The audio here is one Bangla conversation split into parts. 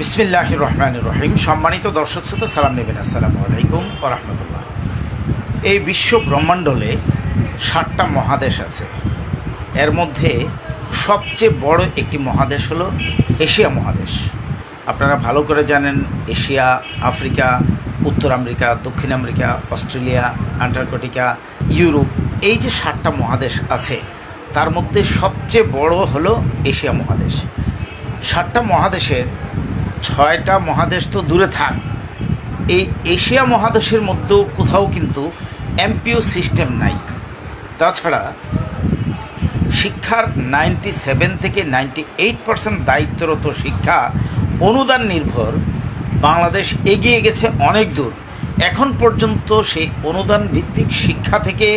বিসমিল্লাহ রহমান রহিম সম্মানিত দর্শক শ্রোতা, সালাম নেবেন। আসসালামু আলাইকুম রহমতুল্লাহ। এই বিশ্ব ব্রহ্মাণ্ডলে ষাটটা মহাদেশ আছে। এর মধ্যে সবচেয়ে বড় একটি মহাদেশ হলো এশিয়া মহাদেশ। আপনারা ভালো করে জানেন, এশিয়া, আফ্রিকা, উত্তর আমেরিকা, দক্ষিণ আমেরিকা, অস্ট্রেলিয়া, আন্টার্কটিকা, ইউরোপ, এই যে ষাটটা মহাদেশ আছে, তার মধ্যে সবচেয়ে বড় হলো এশিয়া মহাদেশ। ষাটটা মহাদেশের ছয়টা মহাদেশ তো দূরে থাক। এই এশিয়া মহাদেশের মধ্যেও কোথাও কিন্তু এমপিও সিস্টেম নাই। তাছাড়া শিক্ষার নাইনটি সেভেন থেকে নাইনটি এইট পার্সেন্ট দায়িত্বরত শিক্ষা অনুদান নির্ভর। বাংলাদেশ এগিয়ে গেছে অনেক দূর। এখন পর্যন্ত সেই অনুদান ভিত্তিক শিক্ষা থেকে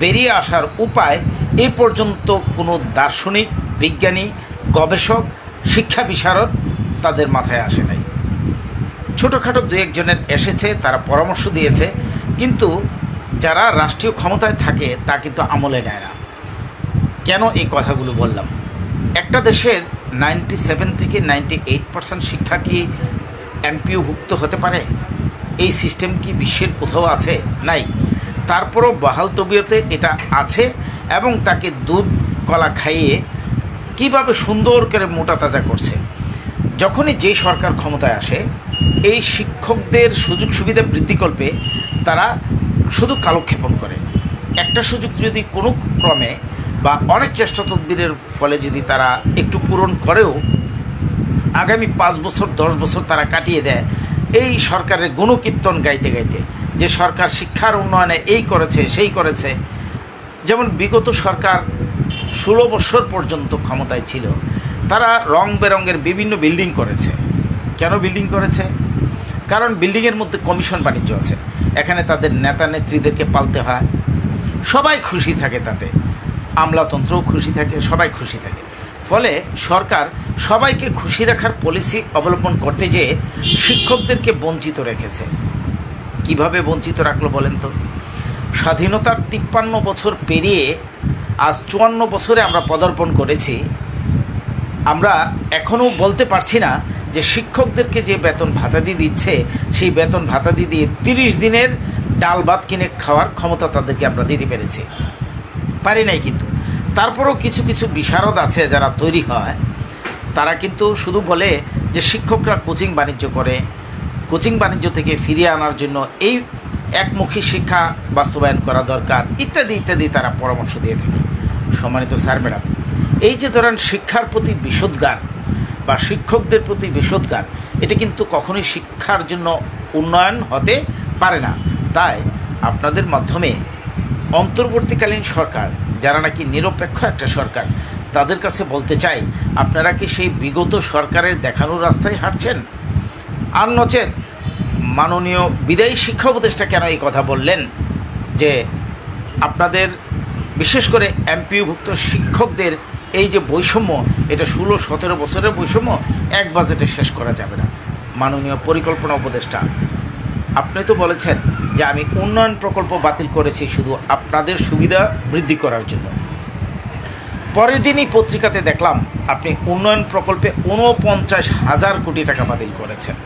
বেরিয়ে আসার উপায় এ পর্যন্ত কোনো দার্শনিক, বিজ্ঞানী, গবেষক, শিক্ষা বিশারদ তাদের মাথায় আসে নাই। ছোটোখাটো দু একজনের এসেছে, তারা পরামর্শ দিয়েছে, কিন্তু যারা রাষ্ট্রীয় ক্ষমতায় থাকে, তা কিন্তু আমলে নেয় না। কেন এই কথাগুলো বললাম? একটা দেশের নাইনটি সেভেন থেকে নাইনটি এইট পার্সেন্ট শিক্ষা কি এমপিওভুক্ত হতে পারে? এই সিস্টেম কি বিশ্বের কোথাও আছে? নাই। তারপরও বহাল তবিয়তে এটা আছে এবং তাকে দুধ, কলা খাইয়ে কীভাবে সুন্দর করে মোটা তাজা করছে? যখনই যে সরকার ক্ষমতায় আসে, এই শিক্ষকদের সুযোগ সুবিধা বৃদ্ধিকল্পে তারা শুধু কালক্ষেপণ করে। একটা সুযোগ যদি কোনো ক্রমে বা অনেক চেষ্টা তদবিরের ফলে যদি তারা একটু পূরণ করেও, আগামী পাঁচ বছর, দশ বছর তারা কাটিয়ে দেয়, এই সরকারের গুণকীর্তন গাইতে গাইতে, যে সরকার শিক্ষার উন্নয়নে এই করেছে, সেই করেছে, যেমন বিগত সরকার ষোলো বছর পর্যন্ত ক্ষমতায় ছিল তারা রং বেরঙের বিভিন্ন বিল্ডিং করেছে। কেন বিল্ডিং করেছে? কারণ বিল্ডিংয়ের মধ্যে কমিশন বাণিজ্য আছে। এখানে তাদের নেতা নেত্রীদেরকে পালতে হয়। সবাই খুশি থাকে তাতে। আমলাতন্ত্রও খুশি থাকে, সবাই খুশি থাকে। ফলে সরকার সবাইকে খুশি রাখার পলিসি অবলম্বন করতে যেয়ে শিক্ষকদেরকে বঞ্চিত রেখেছে। কীভাবে বঞ্চিত রাখল বলেন তো? স্বাধীনতার তিপ্পান্ন বছর পেরিয়ে আজ চুয়ান্ন বছরে আমরা পদার্পণ করেছি। আমরা এখনও বলতে পারছি না যে শিক্ষকদেরকে যে বেতন ভাতা দিয়ে দিচ্ছে, সেই বেতন ভাতাদি দিয়ে তিরিশ দিনের ডাল ভাত কিনে খাওয়ার ক্ষমতা তাদেরকে আমরা দিতে পেরেছি। পারি নাই কিন্তু। তারপরেও কিছু কিছু বিশারদ আছে যারা তৈরি হয়। তারা কিন্তু শুধু বলে যে শিক্ষকরা কোচিং বাণিজ্য করে, কোচিং বাণিজ্য থেকে ফিরিয়ে আনার জন্য এই একমুখী শিক্ষা বাস্তবায়ন করা দরকার, ইত্যাদি ইত্যাদি তারা পরামর্শ দিয়ে থাকে। সম্মানিত স্যার, ম্যাডাম এই যে ধরেন শিক্ষার প্রতি বিশোধগান বা শিক্ষকদের প্রতি বিশোধগান এটা কিন্তু কখনোই শিক্ষার জন্য উন্নয়ন হতে পারে না। তাই আপনাদের মাধ্যমে অন্তর্বর্তীকালীন সরকার, যারা নাকি নিরপেক্ষ একটা সরকার, তাদের কাছে বলতে চাই, আপনারা কি সেই বিগত সরকারের দেখানো রাস্তায় হাঁটছেন? আর নচেত মাননীয় বিদায়ী শিক্ষা উপদেষ্টা কেন এই কথা বললেন? যে আপনাদের, বিশেষ করে এমপিওভুক্ত শিক্ষকদের এই যে বৈষম্য, এটা ষোলো, সতেরো বছরের বৈষম্য, এক বাজেটে শেষ করা যাবে না। মাননীয় পরিকল্পনা উপদেষ্টা, আপনি তো বলেছেন যে আমি উন্নয়ন প্রকল্প বাতিল করেছি শুধু আপনাদের সুবিধা বৃদ্ধি করার জন্য। পরের দিনই পত্রিকাতে দেখলাম আপনি উন্নয়ন প্রকল্পে ঊনপঞ্চাশ হাজার কোটি টাকা বাতিল করেছেন।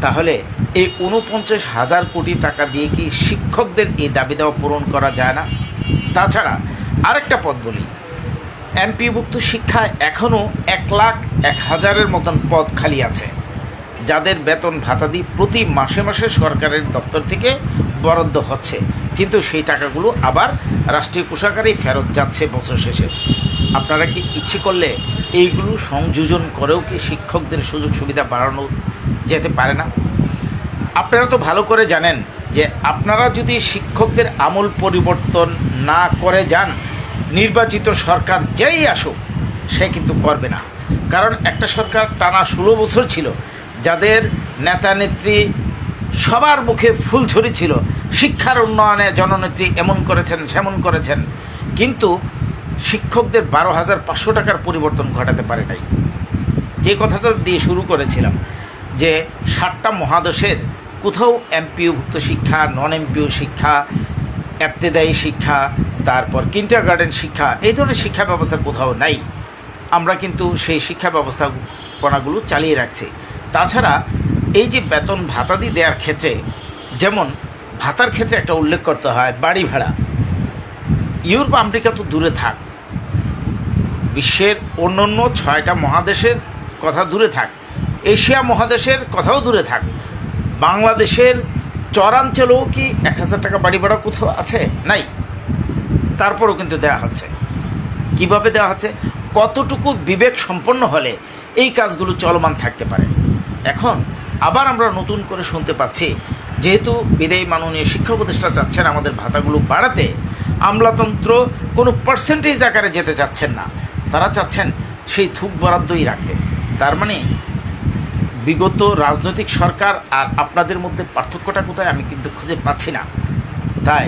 তাহলে এই ঊনপঞ্চাশ হাজার কোটি টাকা দিয়ে কি শিক্ষকদের এই দাবি দেওয়া পূরণ করা যায় না? তাছাড়া আরেকটা পদ বলি এমপিভুক্ত শিক্ষায় এখনও এক লাখ এক হাজারের মতন পদ খালি আছে, যাদের বেতন ভাতাদি প্রতি মাসে মাসে সরকারের দপ্তর থেকে বরাদ্দ হচ্ছে। কিন্তু সেই টাকাগুলো আবার রাষ্ট্রীয় কোষাগারেই ফেরত যাচ্ছে বছর শেষে। আপনারা কি ইচ্ছে করলে এইগুলো সংযোজন করেও কি শিক্ষকদের সুযোগ সুবিধা বাড়ানো যেতে পারে না? আপনারা তো ভালো করে জানেন যে আপনারা যদি শিক্ষকদের আমূল পরিবর্তন না করে যান নির্বাচিত সরকার যেই আসুক, সে কিন্তু করবে না। কারণ একটা সরকার টানা ষোলো বছর ছিল, যাদের নেতা নেত্রী সবার মুখে ফুলঝুরি ছিল, শিক্ষার উন্নয়নে জননেত্রী এমন করেছেন, সেমন করেছেন, কিন্তু শিক্ষকদের বারো হাজার পাঁচশো টাকার পরিবর্তন ঘটাতে পারে নাই। যে কথাটা দিয়ে শুরু করেছিলাম, যে সাতটা মহাদেশের কোথাও এমপিওভুক্ত শিক্ষা নন এমপিও শিক্ষা, এপ্তেদায়ী শিক্ষা তারপর কিন্টার গার্ডেন শিক্ষা, এই ধরনের শিক্ষা ব্যবস্থা কোথাও নাই। আমরা কিন্তু সেই শিক্ষা ব্যবস্থাপনাগুলো চালিয়ে রাখছি। তাছাড়া এই যে বেতন ভাতাদি দেওয়ার ক্ষেত্রে, যেমন ভাতার ক্ষেত্রে একটা উল্লেখ করতে হয়, বাড়ি ভাড়া। ইউরোপ, আমেরিকা তো দূরে থাক। বিশ্বের অন্যান্য ছয়টা মহাদেশের কথা দূরে থাক। এশিয়া মহাদেশের কথাও দূরে থাক। বাংলাদেশের চরাঞ্চলেও কি এক হাজার টাকা বাড়ি ভাড়া কোথাও আছে? নাই। তারপরও কিন্তু দেওয়া হচ্ছে। কীভাবে দেওয়া হচ্ছে? কতটুকু বিবেক সম্পন্ন হলে এই কাজগুলো চলমান থাকতে পারে? এখন আবার আমরা নতুন করে শুনতে পাচ্ছি, যেহেতু বিদায়ী মাননীয় শিক্ষা উপদেষ্টা চাচ্ছেন আমাদের ভাতাগুলো বাড়াতে, আমলাতন্ত্র কোনো পার্সেন্টেজ আকারে যেতে চাচ্ছেন না। তারা চাচ্ছেন সেই থুক বরাদ্দই রাখতে। তার মানে বিগত রাজনৈতিক সরকার আর আপনাদের মধ্যে পার্থক্যটা কোথায় আমি কিন্তু খুঁজে পাচ্ছি না। তাই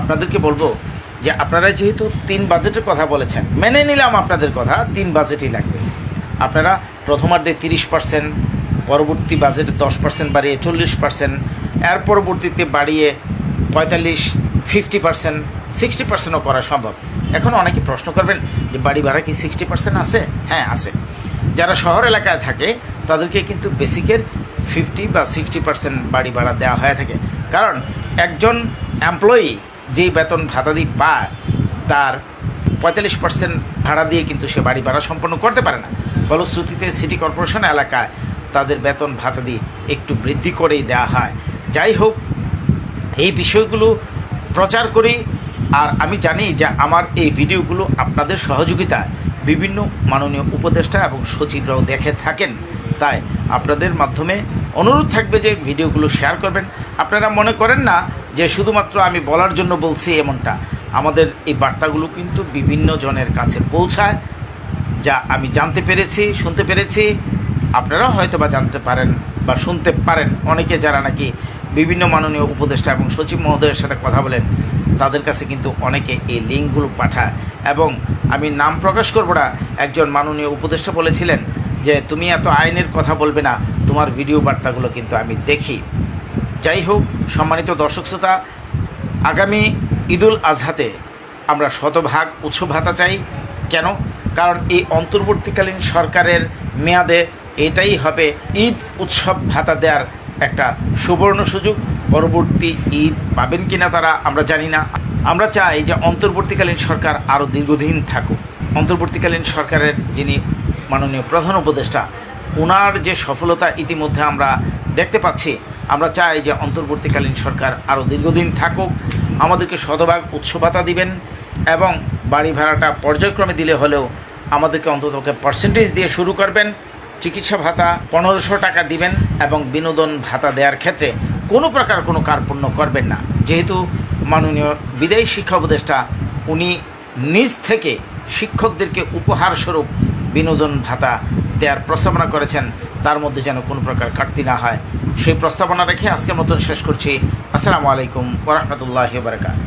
আপনাদেরকে বলব যে আপনারা যেহেতু তিন বাজেটের কথা বলেছেন, মেনে নিলাম আপনাদের কথা, তিন বাজেটই লাগবে। আপনারা প্রথমার্ধে তিরিশ পার্সেন্ট পরবর্তী বাজেটে দশ পার্সেন্ট বাড়িয়ে চল্লিশ পার্সেন্ট এর পরবর্তীতে বাড়িয়ে পঁয়তাল্লিশ, ফিফটি পার্সেন্ট সিক্সটি পার্সেন্টও করা সম্ভব। এখন অনেকে প্রশ্ন করবেন যে বাড়ি ভাড়া কি সিক্সটি পার্সেন্ট আছে? হ্যাঁ আছে। যারা শহর এলাকায় থাকে, তাদেরকে কিন্তু বেসিকের ফিফটি বা সিক্সটি পার্সেন্ট বাড়ি ভাড়া দেওয়া হয়ে থাকে। কারণ একজন এমপ্লয়ি যেই বেতন ভাতাদি পায়, তার পঁয়তাল্লিশ পার্সেন্ট ভাড়া দিয়ে কিন্তু সে বাড়ি ভাড়া সম্পন্ন করতে পারে না। ফলশ্রুতিতে সিটি কর্পোরেশন এলাকায় তাদের বেতন ভাতাদি একটু বৃদ্ধি করেই দেওয়া হয়। যাই হোক, এই বিষয়গুলো প্রচার করি, আর আমি জানি যে আমার এই ভিডিওগুলো আপনাদের সহযোগিতায় বিভিন্ন মাননীয় উপদেষ্টা এবং সচিবরাও দেখে থাকেন। তাই আপনাদের মাধ্যমে অনুরোধ থাকবে যে ভিডিওগুলো শেয়ার করবেন। আপনারা মনে করেন না যে শুধুমাত্র আমি বলার জন্য বলছি এমনটা, আমাদের এই বার্তাগুলো কিন্তু বিভিন্ন জনের কাছে পৌঁছায়, যা আমি জানতে পেরেছি, শুনতে পেরেছি। আপনারা হয়তো বা জানতে পারেন বা শুনতে পারেন। অনেকে যারা নাকি বিভিন্ন মাননীয় উপদেষ্টা এবং সচিব মহোদয়ের সাথে কথা বলেন, তাদের কাছে কিন্তু অনেকে এই লিঙ্কগুলো পাঠায়। এবং আমি নাম প্রকাশ করব না, একজন মাননীয় উপদেষ্টা বলেছিলেন যে, তুমি এত আইনের কথা বলবে না, তোমার ভিডিও বার্তাগুলো কিন্তু আমি দেখি। যাই হোক সম্মানিত দর্শক শ্রোতা, আগামী ঈদুল আজহাতে আমরা শতভাগ উৎসব ভাতা চাই। কেন? কারণ এই অন্তর্বর্তীকালীন সরকারের মেয়াদে এটাই হবে ঈদ উৎসব ভাতা দেওয়ার একটা সুবর্ণ সুযোগ। পরবর্তী ঈদ পাবেন কিনা তারা আমরা জানি না। আমরা চাই যে অন্তর্বর্তীকালীন সরকার আরও দীর্ঘদিন থাকুক। অন্তর্বর্তীকালীন সরকারের যিনি মাননীয় প্রধান উপদেষ্টা ওনার যে সফলতা ইতিমধ্যে আমরা দেখতে পাচ্ছি আমরা চাই যে অন্তর্বর্তীকালীন সরকার আরও দীর্ঘদিন থাকুক, আমাদেরকে শতভাগ উৎসভাতা দিবেন এবং বাড়ি ভাড়াটা পর্যায়ক্রমে দিলে হলেও আমাদেরকে অন্ততকে পার্সেন্টেজ দিয়ে শুরু করবেন, চিকিৎসা ভাতা পনেরোশো টাকা দিবেন এবং বিনোদন ভাতা দেওয়ার ক্ষেত্রে কোনো প্রকার কোনো কার্পণ্য করবেন না। যেহেতু মাননীয় বিদায়ী শিক্ষা উপদেষ্টা, উনি নিজ থেকে শিক্ষকদেরকে উপহারস্বরূপ বিনোদন ভাতা দেওয়ার প্রস্তাবনা করেছেন। তার মধ্যে যেন কোনো প্রকার ঘাটতি না হয়। সেই প্রস্তাবনা রেখে আজকের মতন শেষ করছি। আসসালামু আলাইকুম ওরহমতুল্লাহ বারকাত